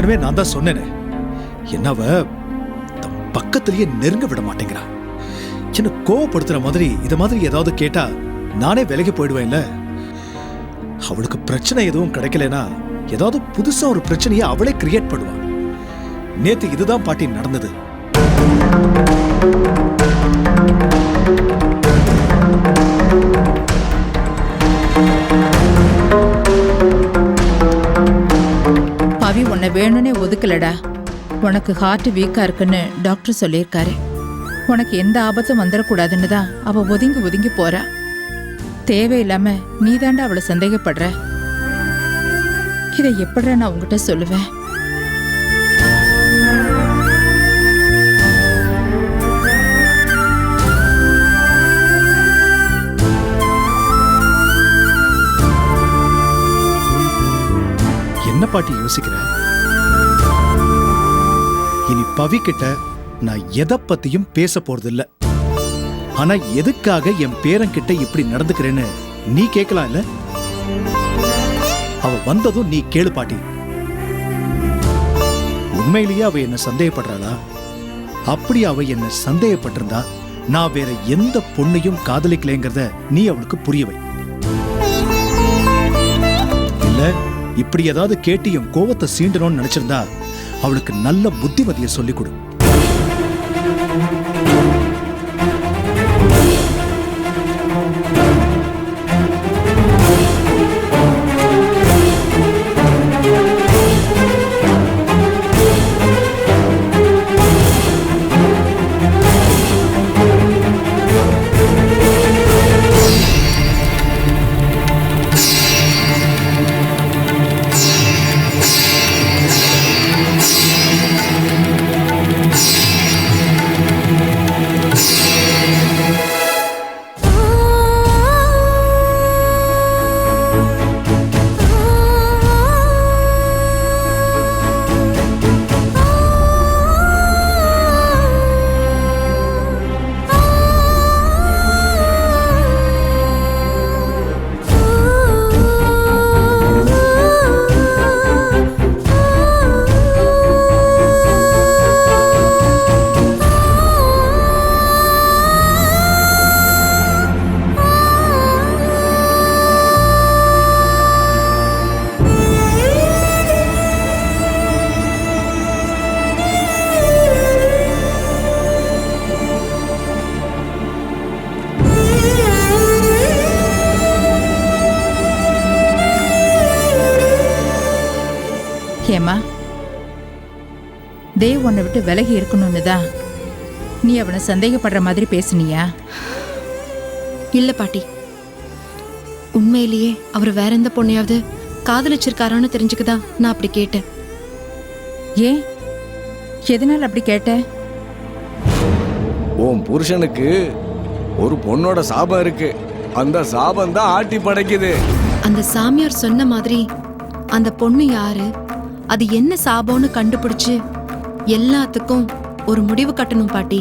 ஏற்கனவே நான் தான் சொன்னேனே. என்னவ தம் பக்கத்திலேயே நெருங்க விட மாட்டேங்கிறா சின்ன கோவப்படுத்துற மாதிரி இத மாதிரி ஏதாவது கேட்டா நானே விலகி போயிடுவேன்ல. அவளுக்கு பிரச்சனை எதுவும் கிடைக்கலனா ஏதாவது புதுசா ஒரு பிரச்சனையை அவளே கிரியேட் பண்ணுவா. நேத்து இதுதான் பாட்டி நடந்தது. வேணும்னே ஒதுக்கலடா. உனக்கு ஹார்ட் வீக்கா இருக்குன்னு டாக்டர் சொல்லியிருக்காரு. உனக்கு எந்த ஆபத்தும் வந்துடக்கூடாதுன்னு தான் அவ ஒதுங்கி ஒதுங்கி போறா. தேவையில்லாம நீ தாண்டா அவளை சந்தேகப்படுற. இதை எப்படிடா நான் உங்ககிட்ட சொல்லுவேன்? என்ன பாட்டி யோசிக்கிறேன் இனி பவி கிட்ட நான் எதை பத்தியும் பேச போறதில்ல. ஆனா எதுக்காக என் பேரங்கிட்ட இப்படி நடந்துக்கிறேன்னு நீ கேட்கலாம் இல்ல? அவ வந்ததும் நீ கேளு பாட்டி. உண்மையிலேயே அவ என்ன சந்தேகப்படுறாளா? அப்படி அவ என்ன சந்தேகப்பட்டிருந்தா நான் வேற எந்த பொண்ணையும் காதலிக்கலைங்கிறத நீ அவளுக்கு புரிய இப்படி ஏதாவது கேட்டியும் கோவத்தை சீண்டணும்னு நினைச்சிருந்தா அவளுக்கு நல்ல புத்திமதியை சொல்லிக் கொடு. உன்னை விட்டு விலகி இருக்கணும்னு தான் நீ அவனை சந்தேகப்படுற மாதிரி பேசுனியா? இல்ல பாட்டி. உண்மையிலேயே அவர் வேற எந்த பொண்ணையாவது காதலிச்சிருக்காரான்னு தெரிஞ்சுக்கதா நான் அப்படி கேட்டேன். ஏன்? எதனால் அப்படி கேட்ட? உன் புருஷனுக்கு ஒரு பொண்ணோட சாபம் இருக்கு. அந்த சாபம் தான் ஆட்டி படைக்குது. அந்த சாமியார் சொன்ன மாதிரி அந்த பொண்ணு யாரு? அது என்ன சாபம்னு கண்டுபிடிச்சு எல்லாத்துக்கும் ஒரு முடிவு கட்டணும் பாட்டி.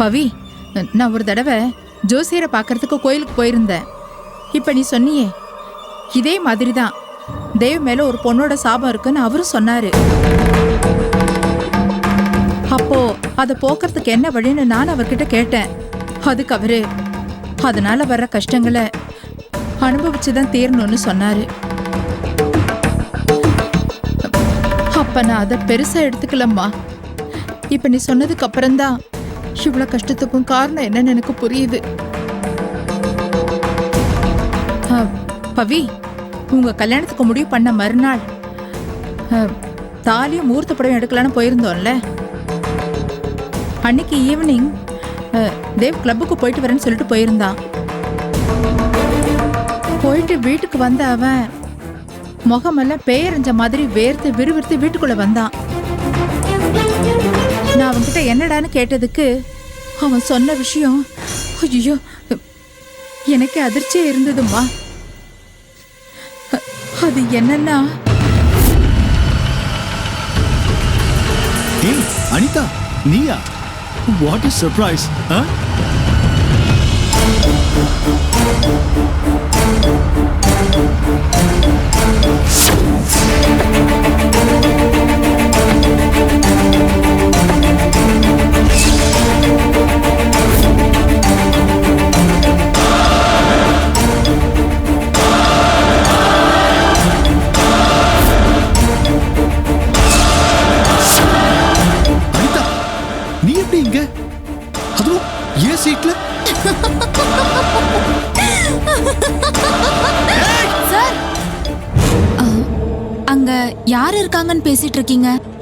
பவி நான் ஒரு தடவை ஜோசியரை பார்க்கறதுக்கு கோயிலுக்கு போயிருந்தேன். இப்போ நீ சொன்னியே இதே மாதிரி தான் தேவ் மேலே ஒரு பொண்ணோட சாபம் இருக்குன்னு அவரும் சொன்னார். அதை போக்குறதுக்கு என்ன வழின்னு நான் அவர்கிட்ட கேட்டேன். அதுக்கு அவரு அதனால வர்ற கஷ்டங்களை அனுபவிச்சு தான் தீரணும்னு சொன்னாரு. அப்ப நான் அதை பெருசா எடுத்துக்கலம்மா. இப்ப நீ சொன்னதுக்கு அப்புறம்தான் இவ்வளவு கஷ்டத்துக்கும் காரணம் என்னன்னு எனக்கு புரியுது. ஆ, பவி உங்க கல்யாணத்துக்கு முடிவு பண்ண மறுநாள் தாலியும் மூர்த்த படம் எடுக்கலான்னு போயிருந்தோம்ல. அன்னைக்கு ஈவினிங் தேவ் கிளப்புக்கு போயிட்டு வரேன்னு சொல்லிட்டு போயிருந்தான் போயிட்டு வீட்டுக்கு வந்த அவன் முகமெல்லாம் பேரஞ்ச மாதிரி வேர்த்து விறுவிறுத்து வீட்டுக்குள்ள வந்தான். நான் அவன்கிட்ட என்னடான்னு கேட்டதுக்கு அவன் சொன்ன விஷயம் ஐயோ எனக்கு அதிர்ச்சியா இருந்ததும்மா. அது என்னன்னா? அனிதா நீயா? வாட் இஸ் சர்ப்ரைஸ் அனிதா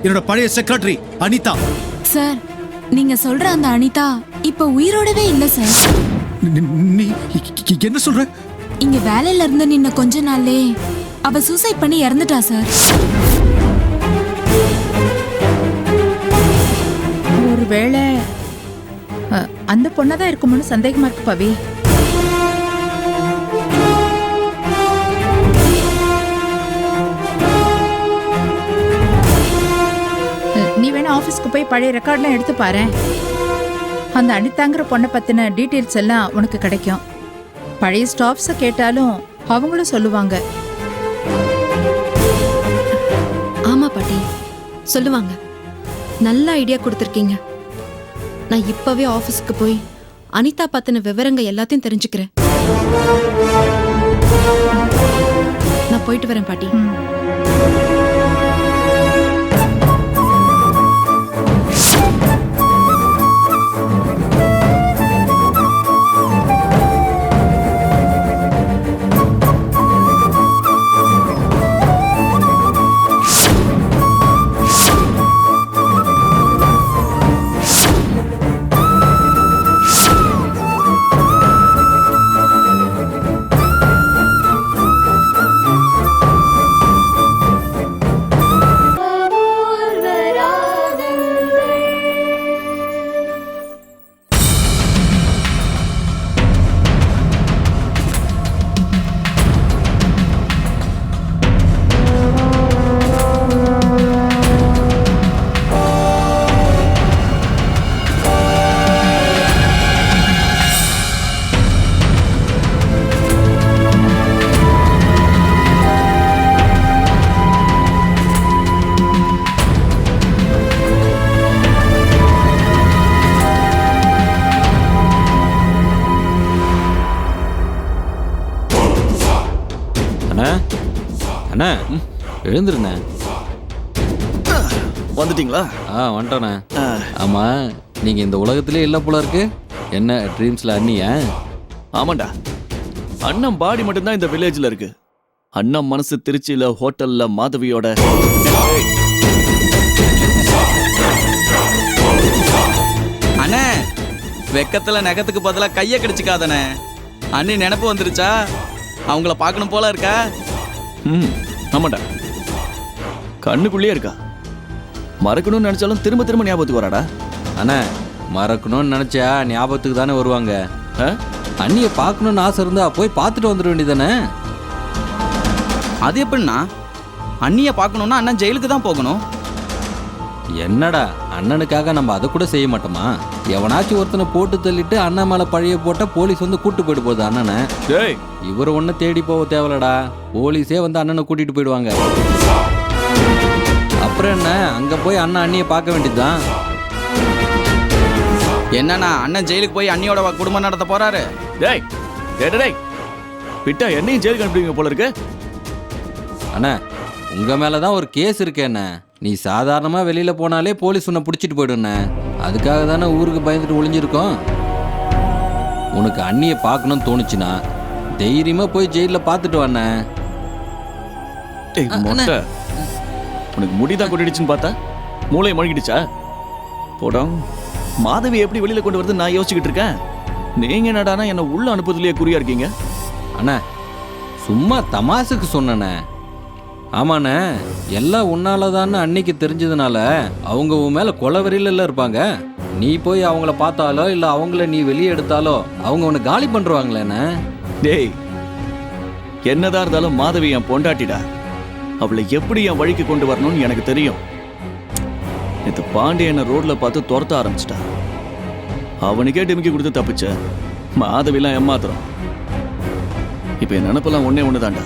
என்னோட பழைய செக்ரட்டரி அனிதா. சார் நீங்க சொல்ற அந்த அனிதா இப்ப உயிரோடவே இல்ல சார். நீ- என்ன சொல்ற? இங்க வேலையில இருந்து நின்ன கொஞ்ச நாள்லே அவ சூசைட் பண்ணி இறந்துட்டா சார். ஒருவேளை அ, அந்த பொண்ணா தான் இருக்குமோன்னு சந்தேகமா இருக்கு பவி. போய் பழைய ரெக்கார்ட்லாம் எடுத்து பாரு அந்த அனிதாங்கிற பொண்ணை பத்தின டீட்டெயில்ஸ் எல்லாம் உனக்கு கிடைக்கும். பழைய ஸ்டாஃப்ஸை கேட்டாலும் அவங்களும் சொல்லுவாங்க. ஆமா பாட்டி சொல்லுவாங்க. நல்ல ஐடியா கொடுத்துருக்கீங்க. நான் இப்பவே ஆபீஸ்க்கு போய் அனிதா பத்தின விவரங்க எல்லாத்தையும் தெரிஞ்சுக்கிறேன். நான் போயிட்டு வரேன் பாட்டி. அண்ணா. எழுந்துருண்ணே. வந்துட்டீங்களா? ஆ வந்துட்டோண்ணே. ஆமா நீங்க இந்த உலகத்திலே இல்லை போல இருக்கு. என்ன ட்ரீம்ஸ்ல அண்ணியா? ஆமாண்டா. அண்ணன் பாடி மட்டும்தான் இந்த வில்லேஜ்ல இருக்கு. அண்ணன் மனசு திருச்சியில ஹோட்டல்ல மாதவியோட. அண்ணே வெக்கத்துல நகத்துக்கு பதிலா கைய கடிச்சுக்காதண்ணே. அண்ணி நினப்பு வந்துருச்சா? அவங்கள பார்க்கணும் போல இருக்கா? ம். ஆமாண்டா. கண்ணுக்குள்ளேயே இருக்கா? மறக்கணும்னு நினைச்சாலும் திரும்ப திரும்ப ஞாபகத்துக்கு வராடா. அண்ணா மறக்கணும்னு நினைச்சா ஞாபகத்துக்கு தானே வருவாங்க? அண்ணியை பார்க்கணும்னு ஆசை இருந்தா போய் பார்த்துட்டு வந்துட வேண்டியதானே அது எப்படின்னா அண்ணிய பார்க்கணும்னா அண்ணன் ஜெயிலுக்கு தான் போகணும். என்னடா அண்ணனுக்காக நம்ம அதை கூட செய்ய மாட்டோமா? எவனாச்சும் ஒருத்தனை போட்டு தள்ளிட்டு அண்ணன் மேல பழைய போட்டா போலீஸ் வந்து கூட்டு போயிட்டு போகுது அண்ணனை. டேய். இவர் ஒன்றும் தேடி போக தேவையில்லடா போலீஸே வந்து அண்ணனை கூட்டிட்டு போயிடுவாங்க. அப்புறம் என்ன? அங்க போய் அண்ணன் அண்ணியை பார்க்க வேண்டியதுதான். என்னண்ணா அண்ணன் ஜெயிலுக்கு போய் அண்ணியோட குடும்பம் நடத்த போறாரு? டேய் டேய், விட்டா என்னையும் ஜெயிலுக்கு அனுப்புவீங்க போல இருக்கு. அண்ணா உங்க மேல தான் ஒரு கேஸ் இருக்கே அண்ணா. நீ சாதாரணமா வெளியில போனாலே போலீஸ் உன்னை பிடிச்சிட்டு போயிடுண்ணே அதுக்காக தானே ஊருக்கு பயந்துட்டு ஒளிஞ்சிருக்கோம். உனக்கு அண்ணியை பார்க்கணும்னு தோணுச்சுன்னா தைரியமா போய் ஜெயில பார்த்துட்டு வாண்ணே உனக்கு முடிதான் கொட்டிடுச்சுன்னு பார்த்தா? மூளை மழுகிடுச்சா போடம் மாதவி எப்படி வெளியில கொண்டு வருது நான் யோசிச்சுக்கிட்டு இருக்கேன். நீங்க என்னடானா என்ன உள்ள அனுப்புறதுலயே குறியா இருக்கீங்க? அண்ணா சும்மா தமாசுக்கு சொன்னண்ணே ஆமாண்ணே. எல்லாம் உன்னால தான் அன்னைக்கு தெரிஞ்சதுனால அவங்க உன் மேல கொலவெறியில இருப்பாங்க. நீ போய் அவங்கள பார்த்தாலோ இல்ல அவங்கள நீ வெளியே எடுத்தாலோ அவங்க உன்னை காலி பண்றாங்களேண்ணே டேய் என்னதான் இருந்தாலும் மாதவி என் பொண்டாட்டிடா. அவளை எப்படி என் வழிக்கு கொண்டு வரணும்னு எனக்கு தெரியும். நேற்று பாண்டியனை ரோட்ல பார்த்து துரத்த ஆரம்பிச்சிட்டா. அவனுக்கே டிமிக்கி கொடுத்து தப்பிச்ச. மாதவிலாம் ஏமாத்துறோம் இப்போ என் நினப்பெல்லாம் ஒன்னே ஒன்று தாண்டா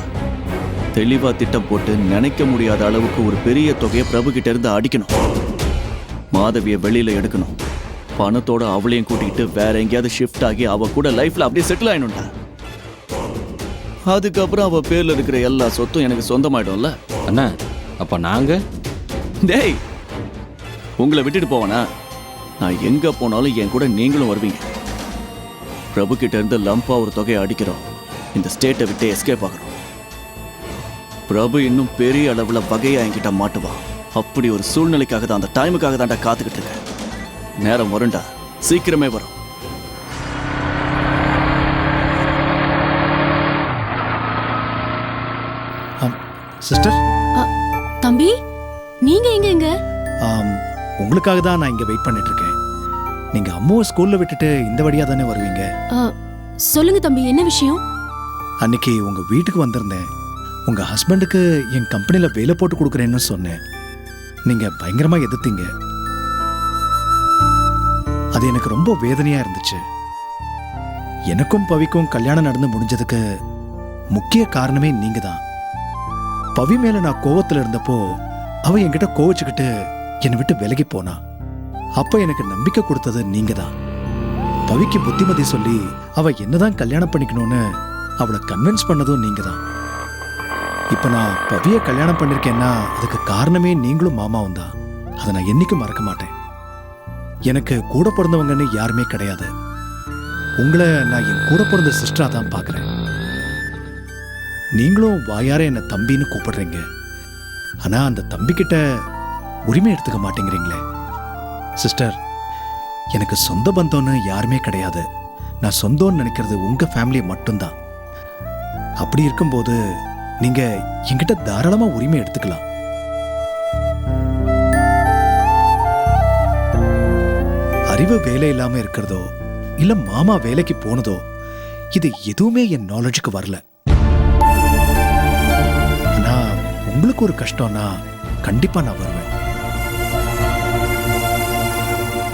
தெளிவா திட்டம் போட்டு நினைக்க முடியாத அளவுக்கு ஒரு பெரிய தொகையை பிரபு கிட்ட இருந்து அடிக்கணும். மாதவியை வெளியில எடுக்கணும். பணத்தோட அவளையும் கூட்டிக்கிட்டு வேற எங்கேயாவது ஷிஃப்ட் ஆகி அவ கூட லைஃப்ல அப்படியே செட்டில் ஆயிடும்டா அதுக்கப்புறம் அவ பேர்ல இருக்கிற எல்லா சொத்தும் எனக்கு சொந்தமாயிடும்ல. அண்ணா அப்போ நாங்கள் டேய் உங்களை விட்டுட்டு போவனா? நான் எங்க போனாலும் என் கூட நீங்களும் வருவீங்க. பிரபு கிட்ட இருந்து லம்பா ஒரு தொகையை அடிக்கிறோம். இந்த ஸ்டேட்டை விட்டு எஸ்கேப் ஆகிறோம் பிரபு இன்னும் பெரிய அளவுல வகையா என்கிட்ட மாட்டுவான் அப்படி ஒரு சூழ்நிலைக்காக தான் அந்த டைமுக்காக தான்டா காத்துக்கிட்டு இருக்கேன். நேரம் வரும்டா. சீக்கிரமே வரும். சிஸ்டர் தம்பி நீங்க எங்க எங்க உங்களுக்காக தான் நான் இங்க வெயிட் பண்ணிட்டு இருக்கேன். நீங்க அம்மாவை ஸ்கூல்ல விட்டுட்டு இந்த வழியா தானே வருவீங்க? சொல்லுங்க தம்பி என்ன விஷயம்? அன்னைக்கு உங்க வீட்டுக்கு வந்திருந்தேன். உங்க ஹஸ்பண்டுக்கு என் கம்பெனியில் வேலை போட்டு கொடுக்குறேன்னு சொன்னேன். நீங்க பயங்கரமா எதிர்த்தீங்க. அது எனக்கு ரொம்ப வேதனையா இருந்துச்சு. எனக்கும் பவிக்கும் கல்யாணம் நடந்து முடிஞ்சதுக்கு முக்கிய காரணமே நீங்க தான் பவி மேல நான் கோவத்துல இருந்தப்போ அவ என்கிட்ட கோவச்சுக்கிட்டு என்னை விட்டு விலகி போனா. அப்ப எனக்கு நம்பிக்கை கொடுத்தது நீங்க தான் பவிக்கு புத்திமதி சொல்லி அவ என்னதான் கல்யாணம் பண்ணிக்கணும்னு அவளை கன்வின்ஸ் பண்ணதும் நீங்க தான் இப்ப நான் பவிய கல்யாணம் பண்ணியிருக்கேன்னா அதுக்கு காரணமே நீங்களும் மாமாவும் தான். அதை நான் என்னைக்கும் மறக்க மாட்டேன். எனக்கு கூட பிறந்தவங்கன்னு யாருமே கிடையாது. உங்களை நான் என் கூட பிறந்த சிஸ்டரா தான் பார்க்குறேன் நீங்களும் வாயார என்னை தம்பின்னு கூப்பிடுறீங்க. ஆனா அந்த தம்பிக்கிட்ட உரிமை எடுத்துக்க மாட்டேங்கிறீங்களே. சிஸ்டர் எனக்கு சொந்த பந்தம்னு யாருமே கிடையாது. நான் சொந்தம்னு நினைக்கிறது உங்க ஃபேமிலி மட்டும்தான். அப்படி இருக்கும்போது நீங்க என்கிட்ட தாராளமா உரிமை எடுத்துக்கலாம். அறிவு வேலை இல்லாம இருக்கிறதோ இல்ல மாமா வேலைக்கு போனதோ இது எதுவுமே என் நாலேஜுக்கு வரல. ஆனா உங்களுக்கு ஒரு கஷ்டம்னா கண்டிப்பா நான் வருவேன்.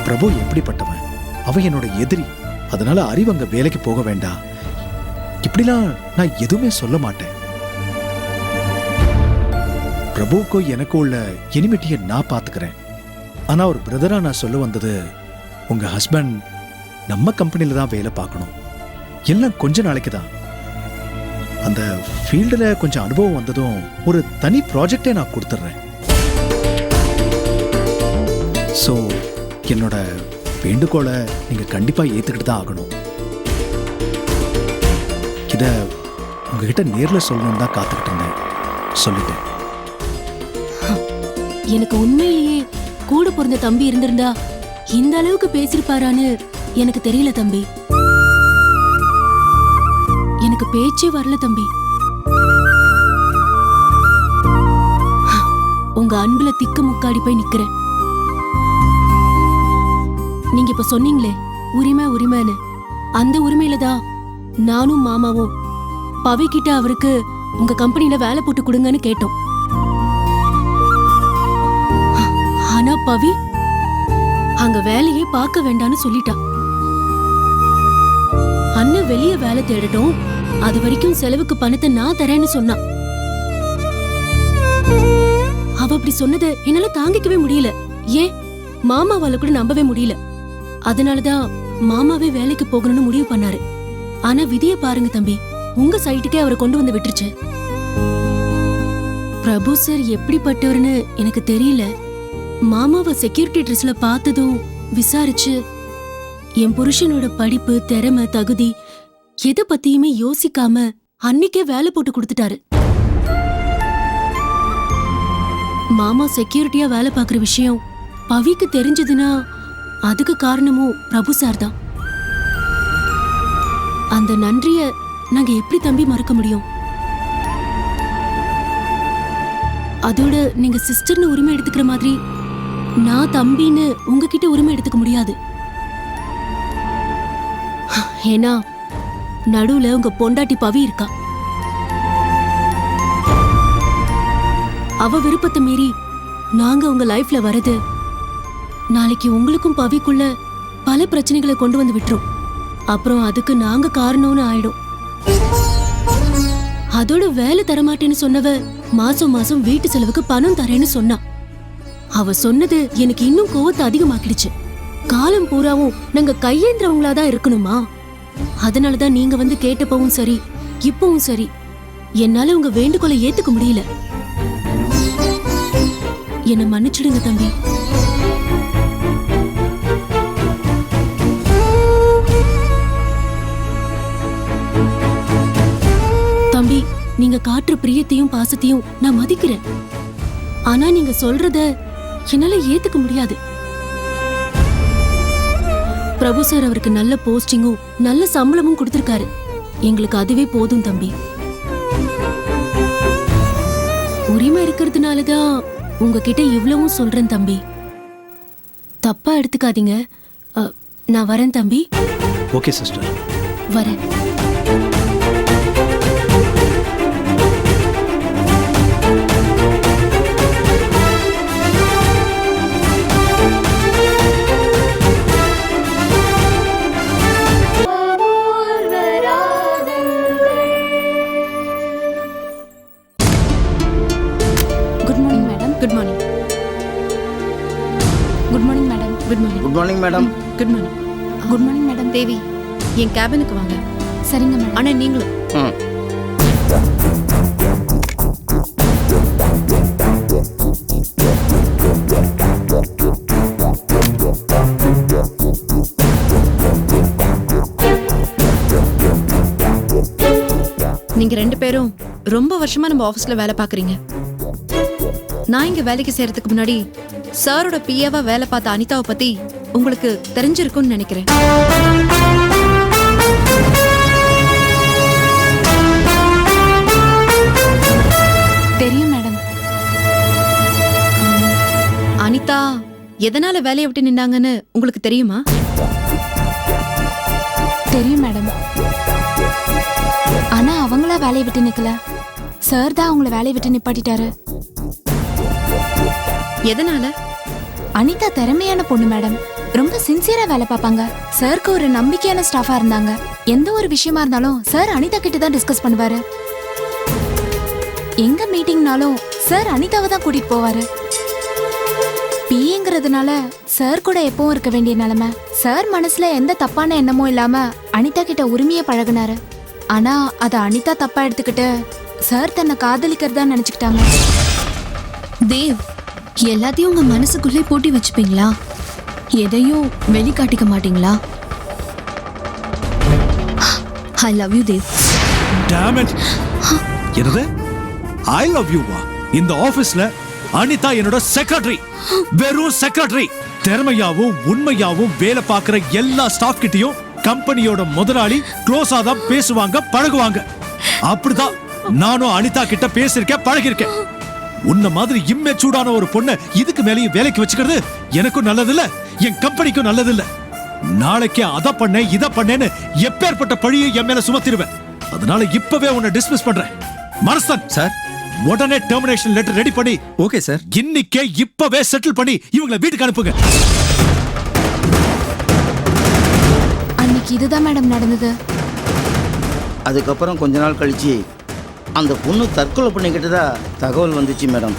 பிரபு எப்படிப்பட்டவன்? அவன் என்னோட எதிரி. அதனால அறிவு அங்க வேலைக்கு போக வேண்டாம். இப்படிலாம் நான் எதுவுமே சொல்ல மாட்டேன். பிரபுவுக்கும் எனக்கும் உள்ள இனிமிட்டியை நான் பார்த்துக்கிறேன். ஆனால் ஒரு பிரதரா நான் சொல்ல வந்தது உங்கள் ஹஸ்பண்ட் நம்ம கம்பெனியில் தான் வேலை பார்க்கணும். எல்லாம் கொஞ்ச நாளைக்கு தான். அந்த ஃபீல்டில் கொஞ்சம் அனுபவம் வந்ததும் ஒரு தனி ப்ராஜெக்டே நான் கொடுத்துட்றேன் ஸோ என்னோட வேண்டுகோளை நீங்கள் கண்டிப்பாக ஏற்றுக்கிட்டு தான் ஆகணும். இதை உங்ககிட்ட நேரில் சொல்லணும்னு தான் காத்துக்கிட்டு இருந்தேன். சொல்லிட்டேன். எனக்கு உண்மையிலேயே கூட பிறந்த தம்பி இருந்திருந்தா இந்த அளவுக்கு பேசிருப்பாரான்னு எனக்கு தெரியல தம்பி. எனக்கு பேச்சே வரல தம்பி. உங்க அன்புல திக்கு முக்காடி போய் நிக்கிறேன். நீங்க இப்ப சொன்னீங்களே உரிமை உரிமைன்னு. அந்த உரிமையில தான் நானும் மாமாவும் பவி கிட்ட அவருக்கு உங்க கம்பெனில வேலை போட்டு கொடுங்கன்னு கேட்டோம். பவி. அங்க வேலையே பார்க்க வேண்டாம்னு சொல்லிட்டா. அண்ணன் வெளிய வேலை தேடட்டும். அது வரைக்கும் செலவுக்கு பணத்தை நான் தரேன்னு சொன்னா. அவ அப்படி சொன்னதை என்னால தாங்கிக்கவே முடியல. ஏன்? மாமாவால கூட நம்பவே முடியல. அதனாலதான் மாமாவே வேலைக்கு போகணும்னு முடிவு பண்ணாரு. ஆனா விதிய பாருங்க தம்பி. உங்க சைட்டுக்கே அவரை கொண்டு வந்து விட்டுருச்சு. பிரபு சார் எப்படிப்பட்டவர்னு எனக்கு தெரியல. மாமாவை செக்யூரிட்டி ட்ரெஸ்ல பார்த்ததும் விசாரிச்சு என் புருஷனோட படிப்பு திறமை தகுதி எதை பத்தியுமே யோசிக்காம அன்னைக்கே வேலை போட்டு கொடுத்துட்டாரு. மாமா செக்யூரிட்டியா வேலை பார்க்குற விஷயம் பவிக்கு தெரிஞ்சதுன்னா அதுக்கு காரணமும் பிரபு சார் தான். அந்த நன்றிய நாங்க எப்படி தம்பி மறக்க முடியும்? அதோட நீங்க சிஸ்டர்னு உரிமை எடுத்துக்கிற மாதிரி நான் தம்பின்னு உங்ககிட்ட உரிமை எடுத்துக்க முடியாது. ஏன்னா நடுவுல உங்க பொண்டாட்டி பவி இருக்கா. அவ விருப்பத்தை மீறி நாங்க உங்க லைஃப்ல வரது நாளைக்கு உங்களுக்கும் பவிக்குள்ள பல பிரச்சனைகளை கொண்டு வந்து விட்டுரும். அப்புறம் அதுக்கு நாங்க காரணம்னு ஆயிடும். அதோட வேலை தரமாட்டேன்னு சொன்னவ மாசம் மாசம் வீட்டு செலவுக்கு பணம் தரேன்னு சொன்னா. அவ சொன்னது எனக்கு இன்னும் கோவத்தை அதிகமாக்கிடுச்சு. காலம் பூராவும் நாங்க கையேந்திரவங்களா தான் இருக்கணுமா? அதனாலதான் நீங்க வந்து கேட்டப்பவும் சரி இப்பவும் சரி. என்னால உங்க வேண்டுகோளை ஏத்துக்க முடியல. என்ன மன்னிச்சிடுங்க தம்பி. தம்பி நீங்க காட்டுற பிரியத்தையும் பாசத்தையும் நான் மதிக்கிறேன். ஆனா நீங்க சொல்றத என்னால ஏத்துக்க முடியாது. பிரபு சார் அவருக்கு நல்ல போஸ்டிங்கும் நல்ல சம்பளமும் கொடுத்திருக்காரு. எங்களுக்கு அதுவே போதும் தம்பி. உரிமை இருக்கிறதுனாலதான் உங்ககிட்ட இவ்வளவும் சொல்றேன் தம்பி. தப்பா எடுத்துக்காதீங்க. நான் வரேன் தம்பி. Okay sister. வரேன். Morning madam. Good morning good morning madam Devi என் கேபினுக்கு வாங்க. சரிங்க மேடம் ஆனா நீங்களும். ம் நீங்க ரெண்டு பேரும் ரொம்ப வருஷமா நம்ம ஆபீஸ்ல வேலை பாக்குறீங்க நான் இங்க வேலைக்கு சேர்றதுக்கு முன்னாடி சாரோட பிஏவா வேலை பார்த்த அனிதாவை பத்தி உங்களுக்கு தெரிஞ்சிருக்கும்னு நினைக்கிறேன். தெரியும் மேடம். அனிதா எதனால வேலையை விட்டு நின்னாங்கன்னு உங்களுக்கு தெரியுமா? தெரியும் மேடம். ஆனா அவங்களா வேலையை விட்டு நிக்கல. சார் தான் அவங்கள வேலையை விட்டு நிப்பாட்டிட்டாரு. எதனால? அனிதா திறமையான பொண்ணு மேடம். ரொம்ப சின்சியரா வேலை பார்ப்பாங்க. சாருக்கு ஒரு நம்பிக்கையான ஸ்டாஃபா இருந்தாங்க. எந்த ஒரு விஷயமா இருந்தாலும் சார் அனிதா கிட்ட தான் டிஸ்கஸ் பண்ணுவாரு. எங்க மீட்டிங்னாலும் சார் அனிதாவை தான் கூட்டிட்டு போவாரு. பிஏங்கிறதுனால சார் கூட எப்பவும் இருக்க வேண்டிய நிலைமை. சார் மனசுல எந்த தப்பான எண்ணமும் இல்லாம அனிதா கிட்ட உரிமைய பழகுனாரு. ஆனா அத அனிதா தப்பா எடுத்துக்கிட்டு சார் தன்னை காதலிக்கிறதா நினைச்சுக்கிட்டாங்க. தேவ் எல்லாத்தையும் உங்க மனசுக்குள்ளே பூட்டி வச்சுப்பீங்களா? எதையும் வெளிக்காட்டிக்க மாட்டீங்களா? I love you Dev damn it என்னது? ஐ லவ் யூ வா? இந்த ஆபீஸ்ல அனிதா என்னோட செக்ரட்டரி வெறும் செக்ரட்டரி திறமையாவும் உண்மையாவும் வேலை பார்க்குற எல்லா ஸ்டாஃப் கிட்டயும் கம்பெனியோட முதலாளி க்ளோஸா தான் பேசுவாங்க பழகுவாங்க. அப்படிதான் நானும் அனிதா கிட்ட பேசியிருக்கேன் பழகிருக்கேன் உன்ன மாதிரி இம்மெச்சூடான ஒரு பொண்ணை இதுக்கு மேலேயும் வேலைக்கு வச்சுக்கிறது எனக்கும் நல்லதில்ல என் கம்பெனிக்கும் நல்லதில்ல. நாளைக்கே அத பண்ணேன் இத பண்ணேன்னு எப்பேற்பட்ட பழியை என் மேல சுமத்திடுவேன். அதனால இப்பவே உன்னை டிஸ்மிஸ் பண்றேன். மனசன் சார். உடனே டெர்மினேஷன் லெட்டர் ரெடி பண்ணி ஓகே சார். இன்னைக்கே இப்பவே செட்டில் பண்ணி இவங்கள வீட்டுக்கு அனுப்புங்க. அன்னைக்கு இதுதான் மேடம் நடந்தது. அதுக்கப்புறம் கொஞ்ச நாள் கழிச்சு அந்த பொண்ணு தற்கொலை பண்ணிக்கிட்டதா தகவல் வந்துச்சு மேடம்.